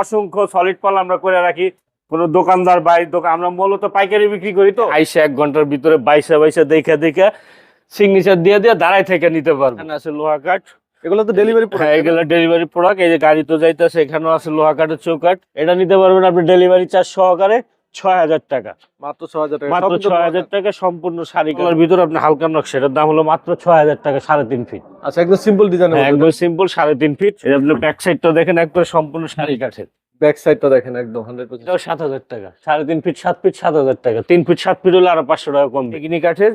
অসংখ্য সলিড পাল আমরা করে রাখি। কোনো দোকানদার বাড়ির দোকান আমরা মূলত পাইকারি বিক্রি করি তো। আইসা এক ঘণ্টার ভিতরে বাইসা বাইসা দেখা দেখা সিগনেচার দিয়ে দিয়ে দাঁড়ায় থেকে নিতে পারব। আছে লোহা কাঠ। এগুলো তো ডেলিভারি হ্যাঁ এগুলো ডেলিভারি প্রোডাক্ট এই যে গাড়ি তো যাইতেছে এখানেও আছে লোহা কাঠের চৌকাঠ। এটা নিতে পারবেন আপনি ডেলিভারি চার্জ সহকারে। ছয় হাজার টাকা। মাত্র ছয় হাজার টাকা। মাত্র ছয় হাজার টাকা সম্পূর্ণ শাড়ি কালার। ভিতরে আপনি হালকা নকশা এটার দাম হলো মাত্র ছয় হাজার টাকা সাড়ে তিন ফিট। আচ্ছা একদম সিম্পল ডিজাইন হ্যাঁ, একদম সিম্পল সাড়ে তিন ফিট। আপনি ব্যাক সাইডটা দেখেন একদম সম্পূর্ণ শাড়ি কাঠের। ব্যাক সাইডটা দেখেন একদম হান্ড্রেড এটাও সাত হাজার টাকা। সাড়ে তিন ফিট সাত ফিট সাত হাজার টাকা। তিন ফিট সাত ফিট হলে আরও পাঁচশো টাকা কম। কাঠের?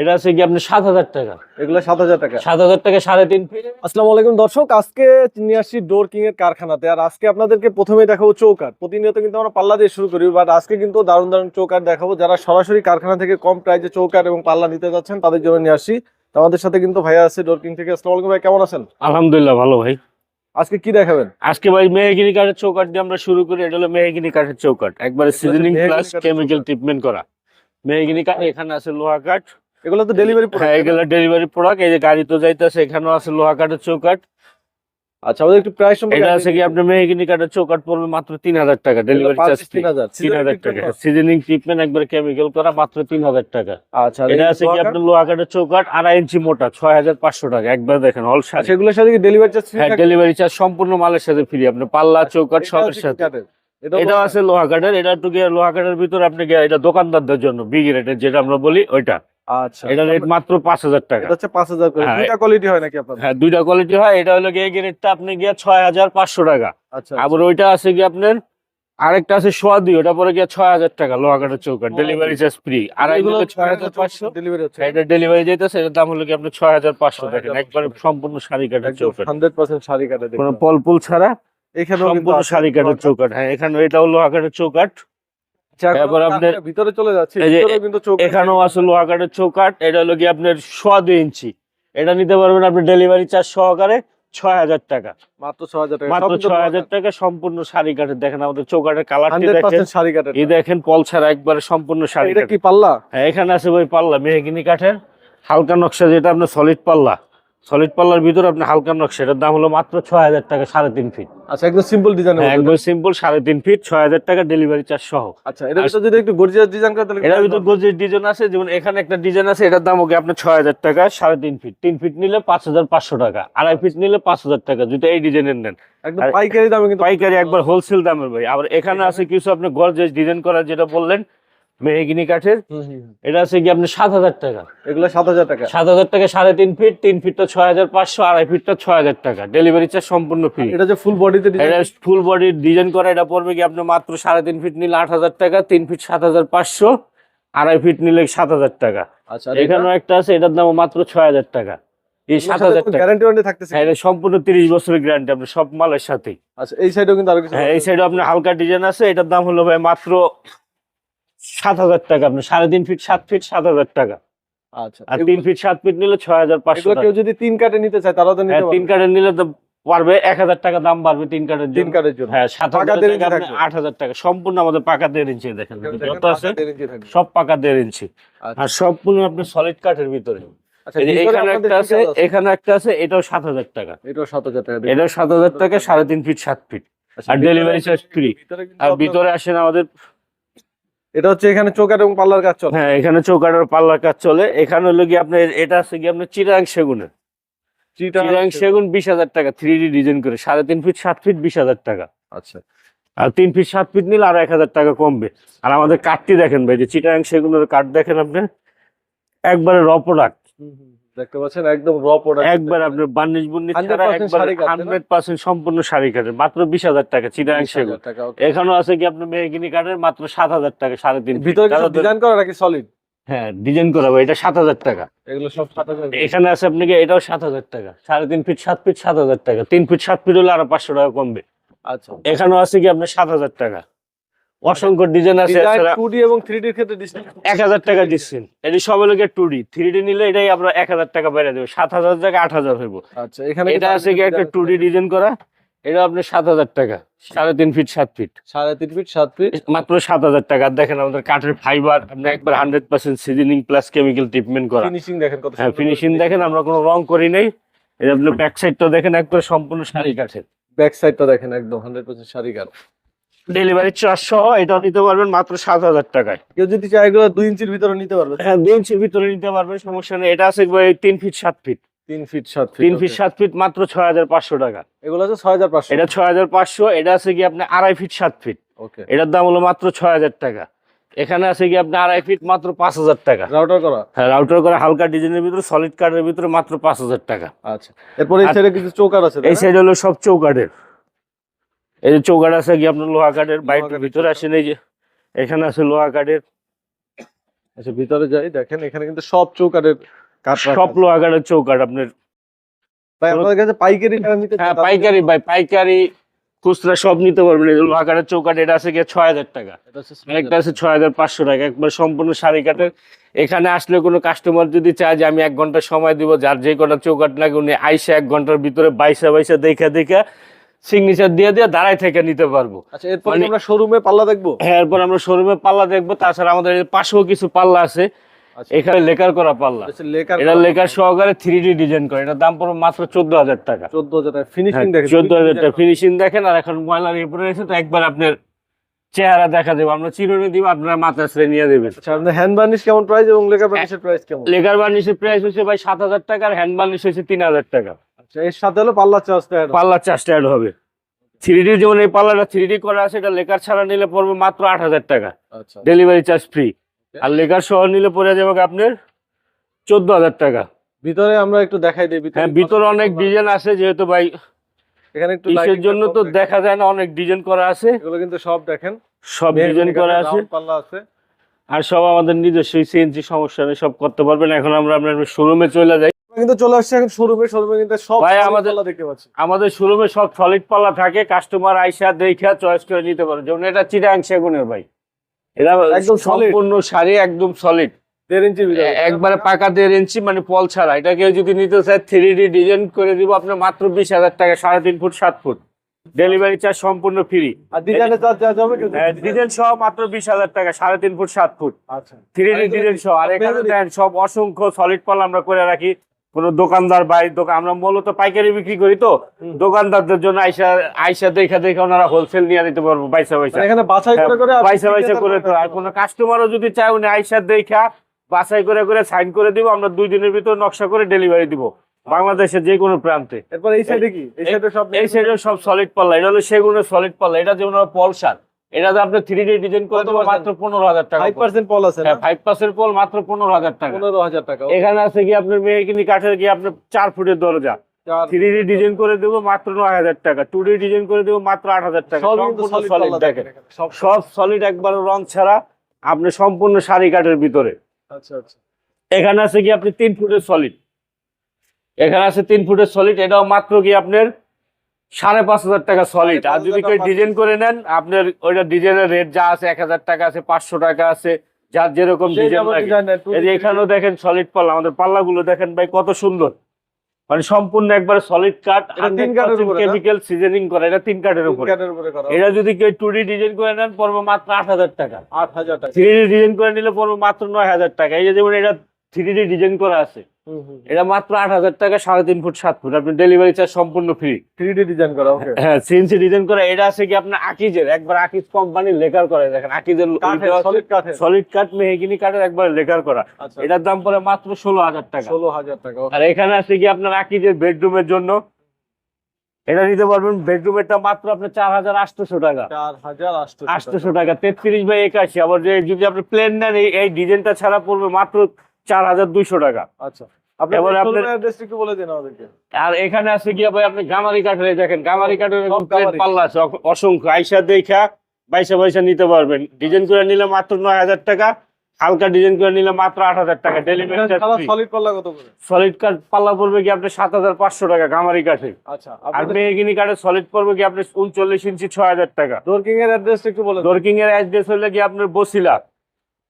এটা আছে কি আপনি সাত হাজার টাকা? এগুলো সাত হাজার টাকা। সাত হাজার টাকা সাড়ে তিন ফিট। আসসালামু আলাইকুম দর্শক আজকে নিয়ে আসছি ডোর কিং এর কারখানাতে। আর আজকে আপনাদেরকে প্রথমেই দেখাবো চৌকাট প্রতিনিয়ত কিন্তু আমরা পাল্লা দিয়ে শুরু করি বাট আজকে কিন্তু দারুণ দারুণ চৌকাট দেখাবো। যারা সরাসরি কারখানা থেকে কম প্রাইজে চৌকাট এবং পাল্লা নিতে যাচ্ছেন তাদের জন্য নিয়ে আসছি তো আমাদের সাথে কিন্তু ভাইয়া আছে ডোর কিং থেকে। আসসালামু আলাইকুম ভাই কেমন আছেন? আলহামদুলিল্লাহ ভালো ভাই। আজকে কি দেখাবেন? আজকে ভাই মেহগিনি কাঠের চৌকাট দিয়ে আমরা শুরু করি এটা হলো মেহগিনি কাঠের চৌকাট একবারে seasoning mahogany plus chemical treatment করা। মেহগিনি কাঠ এখানে আছে লোহা কাঠ। এগুলো তো ডেলিভারি হ্যাঁ এগুলো ডেলিভারি প্রোডাক্ট এই যে গাড়ি তো যাইতেছে এখানেও আছে লোহা কাঠের চৌকাট আচ্ছা আমাদের একটু প্রাইস সম্পর্কে এটা আছে কি আপনার মেহগিনি চৌকাট পড়বে মাত্র তিন হাজার টাকা ডেলিভারি চার্জ টাকা। সিজনিং ট্রিটমেন্ট একবার কেমিক্যাল করা মাত্র তিন হাজার টাকা। আচ্ছা এটা আছে কি আপনার লোহা চৌকাট ইঞ্চি মোটা ছয় হাজার পাঁচশো টাকা একবার দেখেন অল শাড়ি সেগুলোর সাথে কি ডেলিভারি চার্জ ফ্রি হ্যাঁ ডেলিভারি চার্জ সম্পূর্ণ মালের সাথে ফ্রি আপনি পাল্লা চৌকাট সবের সাথে। এটাও আছে লোহা কাঠের এটা একটু লোহা কাঠের ভিতরে আপনি এটা দোকানদারদের জন্য বিগ রেটের যেটা আমরা বলি ওইটা। আচ্ছা এটা রেট মাত্র পাঁচ হাজার টাকা। এটা হচ্ছে পাঁচ হাজার করে। হ্যাঁ। দুইটা কোয়ালিটি হয় নাকি হ্যাঁ দুইটা কোয়ালিটি হয়। এটা হলো গিয়ে আপনি টাকা। আচ্ছা আবার ওইটা আছে কি আপনার আরেকটা আছে ওটা পরে গিয়ে ছয় হাজার টাকা চৌকাট ডেলিভারি চার্জ ফ্রি আর ছয় হাজার পাঁচশো। ডেলিভারি হচ্ছে। এটা ডেলিভারি যেতেছে এটার দাম হলো কি ছয় হাজার পাঁচশো দেখেন একবারে সম্পূর্ণ শাড়ি কাঠের চৌকাট হান্ড্রেড পার্সেন্ট শাড়ি কাটে কোনো পলপুল ছাড়া কিন্তু সম্পূর্ণ শাড়ি চৌকাট হ্যাঁ এখানে এটা হলো লোহা কাঠের চৌকাট আপনার- ভিতরে চলে যাচ্ছি এখানেও আছে। লোহা কাঠের চৌকাট এটা হলো কি আপনার সোয়া দুই ইঞ্চি। এটা নিতে পারবেন আপনি ডেলিভারি চার্জ সহকারে ছয় হাজার টাকা। মাত্র হাজার টাকা। মাত্র ছয় হাজার টাকা সম্পূর্ণ শাড়ি কাঠের। দেখেন আমাদের কালারটি দেখেন। শাড়ি এই দেখেন একবারে সম্পূর্ণ শাড়ি এটা কি পাল্লা? হ্যাঁ এখানে আছে ওই পাল্লা মেহগিনি কাঠের। হালকা নকশা যেটা আপনার সলিড পাল্লা। সলিড পাল্লার ভিতরে আপনার হালকা নকশা এটার দাম হলো মাত্র ছয় হাজার টাকা সাড়ে তিন ফিট আচ্ছা একদম সিম্পল ডিজাইন হ্যাঁ একদম সিম্পল সাড়ে তিন ফিট ছয় হাজার টাকা ডেলিভারি চার্জ সহ। আচ্ছা এটা যদি একটু গর্জিয়াস ডিজাইন করে তাহলে এটার ভিতর গোজের ডিজাইন আছে যেমন এখানে একটা ডিজাইন আছে এটার দাম ওকে আপনার ছয় হাজার টাকা সাড়ে তিন ফিট তিন ফিট নিলে পাঁচ হাজার পাঁচশো টাকা আড়াই ফিট নিলে পাঁচ হাজার টাকা যদি এই ডিজাইনের নেন। একদম পাইকারি দামে কিন্তু পাইকারি একবার হোলসেল দামের ভাই। আবার এখানে আছে। কিছু আপনি গর্জেস ডিজাইন করা যেটা বললেন মেহগিনি কাঠের। এটা আছে কি আপনি সাত হাজার টাকা। এগুলো সাত হাজার টাকা। সাত হাজার টাকা সাড়ে তিন ফিট তিন ফিটটা ছয় হাজার পাঁচশো আড়াই ফিটটা ছয় হাজার টাকা। ডেলিভারি চার্জ সম্পূর্ণ ফ্রি এটা যে ফুল বডিতে এটা ফুল বডি ডিজাইন করা এটা পড়বে কি আপনি মাত্র সাড়ে তিন ফিট নিলে আট হাজার টাকা তিন ফিট সাত হাজার পাঁচশো আড়াই ফিট নিলে সাত হাজার টাকা। আচ্ছা এখানেও একটা আছে এটার দাম মাত্র ছয় হাজার টাকা। এই সাত হাজার টাকা। গ্যারান্টি থাকতেছে। এটা সম্পূর্ণ তিরিশ বছরের গ্যারান্টি আপনার সব মালের সাথেই। আচ্ছা এই সাইডেও কিন্তু আরও কিছু হ্যাঁ এই সাইডে আপনার হালকা ডিজাইন আছে এটার দাম হলো ভাই মাত্র সাত হাজার টাকা আপনার সাড়ে তিন ফিট সাত ফিট সাত হাজার টাকা। আচ্ছা আর তিন ফিট সাত ফিট নিলে ছয় হাজার পাঁচশো কেউ যদি তিন কাটে নিতে চায় তারাও তো হ্যাঁ তিন কার্ডের নিলে তো পারবে এক হাজার টাকা দাম বাড়বে তিন কার্ডের তিন কাটের জন্য। হ্যাঁ সাত হাজার টাকা আপনি আট হাজার টাকা। সম্পূর্ণ আমাদের পাকা দেড় ইঞ্চি দেখেন যত আছে। সব পাকা দেড় ইঞ্চি। আচ্ছা। আর সম্পূর্ণ আপনার সলিড কাঠের ভিতরে। আচ্ছা এখানে একটা আছে এখানে একটা আছে এটাও সাত হাজার টাকা। এটাও সাত হাজার টাকা। এটাও সাত হাজার টাকা সাড়ে তিন ফিট সাত ফিট আচ্ছা, আর ডেলিভারি চার্জ ফ্রি আর ভিতরে আসেন আমাদের এটা হচ্ছে এখানে চৌকাট এবং পাল্লার কাজ চলে। হ্যাঁ এখানে চৌকাটার পাল্লার কাজ চলে। এখানে হলো কি আপনার এটা আছে কি আপনার চিরাং সেগুনের। চিরাং সেগুন। বিশ হাজার টাকা থ্রি ডি ডিজাইন করে। সাড়ে তিন ফিট সাত ফিট বিশ হাজার টাকা। আচ্ছা। আর তিন ফিট সাত ফিট নিলে আরও এক হাজার টাকা কমবে। আর আমাদের কাঠটি দেখেন ভাই যে চিটাং সেগুনের কাঠ দেখেন আপনি? একবারে র প্রোডাক্ট দেখতে পাচ্ছেন একদম র প্রোডাক্ট একবার আপনার বার্নিশ 100% ছাড়া একবার শাড়ি কাঠ, তাই না? হান্ড্রেড পার্সেন্ট সম্পূর্ণ শাড়ি কাঠের মাত্র বিশ হাজার টাকা চিটাং সেগুন। এখানেও আছে কি আপনার মেহগিনি কাঠের মাত্র সাত হাজার টাকা সাড়ে তিন feet। ভিতরে কিছু ডিজাইন করা নাকি সলিড হ্যাঁ ডিজাইন করা ভাই এটা সাত হাজার টাকা। এগুলো সব সাত হাজার এখানে আছে আপনাকে এটাও সাত হাজার টাকা সাড়ে তিন ফিট সাত ফিট সাত হাজার টাকা। তিন ফিট সাত ফিট হলে আরও পাঁচশো টাকা কমবে। আচ্ছা। এখানেও আছে কি আপনার সাত হাজার টাকা। অসংখ্য ডিজাইন আছে 2D এবং 3D এর ক্ষেত্রে এক হাজার টাকা দিচ্ছেন। এটি সব লোকের টু ডি থ্রি ডি নিলে এটাই আমরা এক হাজার টাকা বেড়ে দেবো। সাত হাজার টাকা আট হাজার হইব। আচ্ছা এখানে এটা আছে কি একটা টু ডি ডিজাইন করা। এটা আপনার সাত হাজার টাকা। সাড়ে তিন ফিট সাত ফিট সাড়ে তিন ফিট সাত ফিট মাত্র সাত হাজার টাকা। আর দেখেন আমাদের কাঠের ফাইবার আপনি একবার hundred percent seasoning plus chemical treatment করা। ফিনিশিং দেখেন কত হ্যাঁ ফিনিশিং দেখেন আমরা কোনো রং করি নাই। যে আপনি ব্যাক সাইডটা দেখেন একবার সম্পূর্ণ শাড়ি কাঠের। ব্যাক সাইডটা দেখেন একদম hundred percent sari cut delivery charge সহ এটা নিতে পারবেন মাত্র সাত হাজার টাকায়। কেউ যদি চায় এগুলো দুই ইঞ্চির ভিতরে নিতে পারবে। হ্যাঁ দুই ইঞ্চির ভিতরে নিতে পারবেন সমস্যা নেই। এটা আছে তিন ফিট সাত ফিট তিন ফিট সাত ফিট তিন ফিট সাত ফিট মাত্র ছয় হাজার পাঁচশো টাকা। এগুলো আছে ছয় হাজার পাঁচশো। এটা ছয় হাজার পাঁচশো এটা আছে কি আপনি আড়াই ফিট সাত ফিট ওকে এটার দাম হলো মাত্র ছয় হাজার টাকা। এখানে আছে কি আপনি আড়াই ফিট মাত্র পাঁচ হাজার টাকা। রাউটার করা? হ্যাঁ রাউটার করে হালকা ডিজাইনের ভিতরে সলিড কার্ডের ভিতরে মাত্র পাঁচ হাজার টাকা। আচ্ছা। এরপরে এই সাইডে কিছু চৌকার আছে এই সাইড হলো সব চৌকাঠের। এই যে চৌকাঠ আছে কি আপনার লোহা কাঠের? বাইরের ভিতরে আসেন এই যে এখানে আছে লোহা কাঠের। আচ্ছা ভিতরে যাই দেখেন এখানে কিন্তু সব চৌকারের কাঠ সব লোহা কাঠের চৌকাঠ আপনার। ভাই আপনাদের কাছে পাইকারি হ্যাঁ পাইকারি ভাই পাইকারি খুচরা সব নিতে পারবেন। লোহা কাঠের চৌকাঠ এটা আছে গিয়ে ছয় হাজার টাকা। একটা আছে ছয় হাজার পাঁচশো টাকা। একবার সম্পূর্ণ শাড়ি কাঠের। এখানে আসলে কোনো কাস্টমার যদি চায় যে আমি এক ঘণ্টা সময় দিব যার যে কটা চৌকাঠ লাগে উনি আইসা এক ঘণ্টার ভিতরে বাইসা বাইসা দেখা দেখে সিগনেচার দিয়ে দিয়ে দাঁড়াই থেকে নিতে পারব। আচ্ছা এরপর মানে- আমরা শোরুমে পাল্লা দেখব? হ্যাঁ এরপর আমরা শোরুমে পাল্লা দেখব তাছাড়া আমাদের পাশেও কিছু পাল্লা আছে। আচ্ছা। এখানে লেকার করা পাল্লা। আচ্ছা এটা লেকার সহকারে থ্রি ডি ডিজাইন করে। এটার দাম পড়বে মাত্র চোদ্দ হাজার টাকা। চোদ্দ হাজার টাকা। ফিনিশিং দেখেন চোদ্দ হাজার টাকা। ফিনিশিং দেখেন আর এখন ময়লার উপরে এসে তো একবার আপনার চেহারা দেখা দেবো। আমরা চিরুনি দিব আপনারা মাথা ছেড়ে নিয়ে দেবেন। আচ্ছা আপনার হ্যান্ড বার্নিশ কেমন প্রাইস এবং লেকার বার্নিশের প্রাইস কেমন? লেকার বার্নিশের প্রাইস হচ্ছে ভাই সাত হাজার টাকা আর হ্যান্ড বার্নিশ হচ্ছে তিন হাজার টাকা। এর সাথে হলো পাল্লা চার্জটা অ্যাড হবে। যেমন এই পাল্লাটা করা আছে এটা লেকার ছাড়া নিলে পড়বে মাত্র আট হাজার টাকা। আচ্ছা ডেলিভারি চার্জ ফ্রি আর লেকার সহ নিলে পড়ে যাবে আপনার চোদ্দ হাজার টাকা। ভিতরে আমরা একটু দেখাই দিই হ্যাঁ ভিতরে অনেক ডিজাইন আছে যেহেতু ভাই এখানে একটু জন্য তো দেখা যায় না অনেক ডিজাইন করা আছে। এগুলো কিন্তু সব দেখেন। সব ডিজাইন করা আছে। পাল্লা আছে। আর সব আমাদের নিজস্ব সিএনজি সমস্যা নেই সব করতে পারবেন। এখন আমরা আপনার শোরুমে চলে যাই। কিন্তু চলে আসছে এখন শোরুমে শোরুমে কিন্তু সব ভাই, আমাদের- পাল্লা দেখতে পাচ্ছি। আমাদের শোরুমে সব সলিড পাল্লা থাকে কাস্টমার আইসা দেখা চয়েস করে নিতে পারে। যেমন এটা চিটাং সেগুনের ভাই। এটা একদম সম্পূর্ণ শাড়ি একদম সলিড দেড় ইঞ্চি একবারে পাকা দেড় ইঞ্চি মানে পল ছাড়া। এটা কেউ যদি নিতে চায় থ্রি ডি ডিজাইন করে দিব আপনার মাত্র বিশ হাজার টাকা সাড়ে তিন ফুট সাত ফুট। ডেলিভারি চার্জ সম্পূর্ণ ফ্রি আর ডিজাইনের চার্জ ডিজাইন সহ মাত্র বিশ হাজার টাকা সাড়ে তিন ফুট সাত ফুট। আচ্ছা। থ্রি ডি ডিজাইন সহ। আর এখানে দেন সব অসংখ্য সলিড পাল আমরা করে রাখি। কোনো দোকানদার বাই দোকান আমরা মূলত পাইকারি বিক্রি করি তো। দোকানদারদের জন্য আইসা আইসা দেখা দেখে ওনারা হোলসেল নিয়ে নিতে পারব পয়সা পয়সা। এখানে বাছাই করে করে পয়সা পয়সা করে তো। আর কোনো কাস্টমারও যদি চায় উনি আইসা দেখা বাছাই করে করে সাইন করে দিব আমরা দুই দিনের ভিতর নকশা করে ডেলিভারি দিব। বাংলাদেশের যে কোনো প্রান্তে। এরপর এই সাইডে কি? এই সাইডে সব এই সাইডে সব সলিড পাল্লা। এটা হলো সেগুনের সলিড পাল্লা। এটা যেমন পলসার। এটাতে আপনি থ্রি ডি ডিজাইন করে দেবো মাত্র পনেরো হাজার টাকা ফাইভ পার্সেন্ট পল আছে হ্যাঁ ফাইভ পার্সেন্ট পল মাত্র পনেরো হাজার টাকা। পনেরো হাজার টাকা এখানে আছে কি আপনার মেয়েকিনি কাঠের কি আপনার চার ফুটের দরজা। থ্রি ডি ডিজাইন করে দেবো মাত্র নয় হাজার টাকা। টু ডি ডিজাইন করে দেবো মাত্র আট হাজার টাকা। দেখেন। সব সলিড একবার রং ছাড়া আপনি সম্পূর্ণ শাড়ি কাঠের ভিতরে। আচ্ছা আচ্ছা। এখানে আছে কি আপনি তিন ফুটের সলিড এখানে আছে তিন ফুটের সলিড এটাও মাত্র কি আপনার সাড়ে পাঁচ হাজার টাকা সলিড আর যদি কেউ ডিজাইন করে নেন আপনার ওইটা ডিজাইনের রেট যা আছে এক হাজার টাকা আছে পাঁচশো টাকা আছে যার যেরকম ডিজাইন লাগে। এখানেও দেখেন সলিড পাল্লা। আমাদের পাল্লাগুলো দেখেন ভাই কত সুন্দর। মানে সম্পূর্ণ একবারে সলিড কাট কেমিক্যাল সিজনিং করা এটা তিন কাঠের উপরে। এটা যদি কেউ টু ডি ডিজাইন করে নেন পড়বে মাত্র আট হাজার টাকা। আট হাজার টাকা। থ্রি ডিজাইন করে নিলে পড়বে মাত্র নয় হাজার টাকা। এই যে যেমন এটা থ্রি ডি ডিজাইন করা আছে। এটা মাত্র আট হাজার টাকা সাড়ে তিন ফুট সাত ফুট। আপনি ডেলিভারি চার্জ সম্পূর্ণ ফ্রি থ্রি ডি ডিজাইন করা হ্যাঁ সিএনসি ডিজাইন করা এটা আছে কি আপনার আকিজের? একবার আকিজ কোম্পানি লেকার করে দেখেন আকিজের সলিড কাঠ মেহগিনি কাঠের একবার লেকার করা। আচ্ছা। এটার দাম পড়ে মাত্র ষোলো হাজার টাকা। ষোলো হাজার টাকা আর এখানে আছে কি আপনার আকিজের বেডরুমের জন্য? এটা নিতে পারবেন বেডরুমেরটা মাত্র আপনার চার হাজার আটশোশো টাকা। চার হাজার আটশো আটশোশো টাকা। তেত্রিশ বাই একাশি। আবার যদি আপনি প্লেন নেন এই ডিজাইনটা ছাড়া পড়বে মাত্র চার হাজার দুইশো টাকা। আচ্ছা। এবারে আপনার আপনার- একটু বলে দিন আমাদেরকে। আর এখানে আছে কি ভাই আপনি গামারি কাঠের দেখেন গামারি কাঠের। পাল্লা আছে অসংখ্য। আইসা দেখা বাইসা বাইসা নিতে পারবেন। ডিজাইন করে নিলে মাত্র নয় হাজার টাকা হালকা ডিজাইন করে নিলে মাত্র আট হাজার টাকা। ডেলিভারি সলিড পাল্লা কত সলিড কাঠ পাল্লা পড়বে কি আপনার সাত হাজার পাঁচশো টাকা গামারি কাঠে। আচ্ছা আর মেহগিনি কাঠের সলিড পড়বে কি আপনার উনচল্লিশ ইঞ্চি ছয় হাজার টাকা। ডোরকিং এর অ্যাড্রেস একটু বলে দর্কিং এর অ্যাড্রেস হলে কি আপনার বসিলা?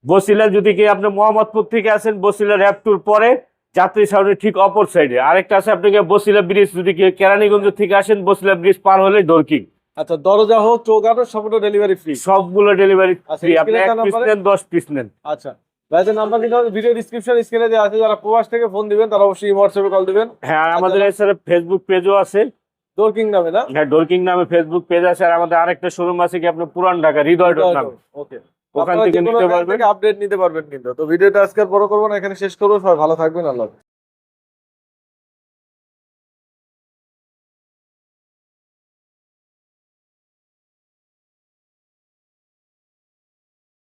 বসিলা যদি কি আপনি মোহাম্মদপুর থেকে আসেন বসিলা র্যাপটুর পরে যাত্রী সাউন্ডের ঠিক অপর সাইডে আরেকটা আছে আপনাকে বসিলা ব্রিজ যদি কি কেরানীগঞ্জ থেকে আসেন বসিলা ব্রিজ পার হলে ডর্কিং আচ্ছা দরজা হোক চৌকাঠও সম্পূর্ণ ডেলিভারি ফ্রি সবগুলো ডেলিভারি আচ্ছা, ফ্রি আপনি এক পিস নেন দশ পিস নেন। আচ্ছা ভাইদের নাম্বার কিন্তু ভিডিও ডিসক্রিপশন স্ক্রিনে দেওয়া আছে যারা প্রবাস থেকে ফোন দিবেন তারা অবশ্যই হোয়াটসঅ্যাপে কল দিবেন। হ্যাঁ আমাদের এছাড়া ফেসবুক পেজও আছে। নামে না? হ্যাঁ ডোরকিং নামে ফেসবুক পেজ আছে আর আমাদের আরেকটা শোরুম আছে কি আপনার পুরান ঢাকা হৃদয় ডট নামে ওকে ওখান থেকে নিতে পারবেন। আপডেট নিতে পারবেন কিন্তু। তো ভিডিওটা আজকে আর বড় করব না এখানে শেষ করব। সবাই ভালো থাকবেন আল্লাহ।